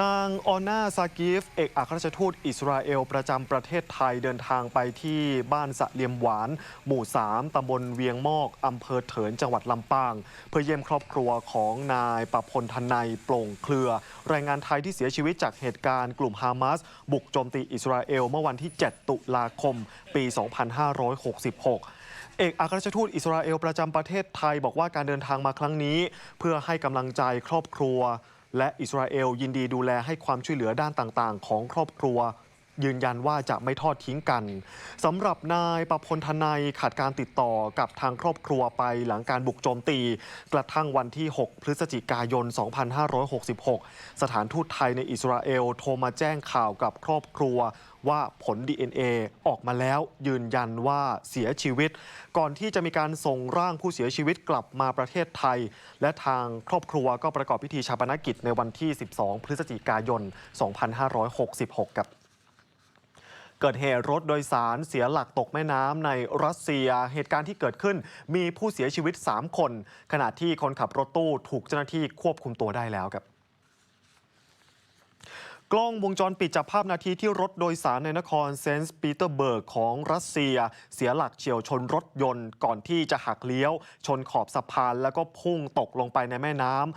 นางออนาซากิฟ เอกอัครราชทูตอิสราเอล ประจำประเทศไทยเดินทางไปที่บ้านสะเลียมหวาน หมู่ 3 ตำบลเวียงมอก อำเภอเถินจังหวัดลำปาง เพื่อเยี่ยมครอบครัวของนายประพลทนายโปร่งเครือ แรงงานไทยที่เสียชีวิตจากเหตุการณ์กลุ่มฮามาส บุกโจมตีอิสราเอล เมื่อวันที่ 7 ตุลาคม ปี 2566เอกอัครราชทูตอิสราเอลประจำประเทศไทยบอกว่าการเดินทางมาครั้งนี้ เพื่อให้กำลังใจครอบครัว และอิสราเอลยินดีดูแลให้ความช่วยเหลือด้านต่าง ๆ ของครอบครัว ยืนยันว่าจะไม่ทอดทิ้งกันสำหรับนายประพลทนายขาดการติดต่อกับทางครอบครัวไปหลังการบุกโจมตี กระทั่งวันที่ 6 พฤศจิกายน 2566 สถานทูตไทยในอิสราเอลโทรมาแจ้งข่าวกับครอบครัวว่าผล DNA ออกมาแล้วยืนยันว่าเสียชีวิต ก่อนที่จะมีการส่งร่างผู้เสียชีวิตกลับมาประเทศไทย และทางครอบครัวก็ประกอบพิธีชาปนกิจในวันที่ 12 พฤศจิกายน 2566 ครับ เกิดเหตุรถโดยสารเสียหลักตกแม่น้ำในรัสเซีย เหตุการณ์ที่เกิดขึ้นมีผู้เสียชีวิต 3 คน ขณะที่คนขับรถตู้ถูกเจ้าหน้าที่ควบคุมตัวได้แล้วครับกล้องวงจรปิดจับภาพนาทีที่รถโดยสารในนครเซนต์ปีเตอร์เบิร์กของรัสเซีย เสียหลักเฉียวชนรถยนต์ ก่อนที่จะหักเลี้ยว ชนขอบสะพานแล้วก็พุ่งตกลงไปในแม่น้ำ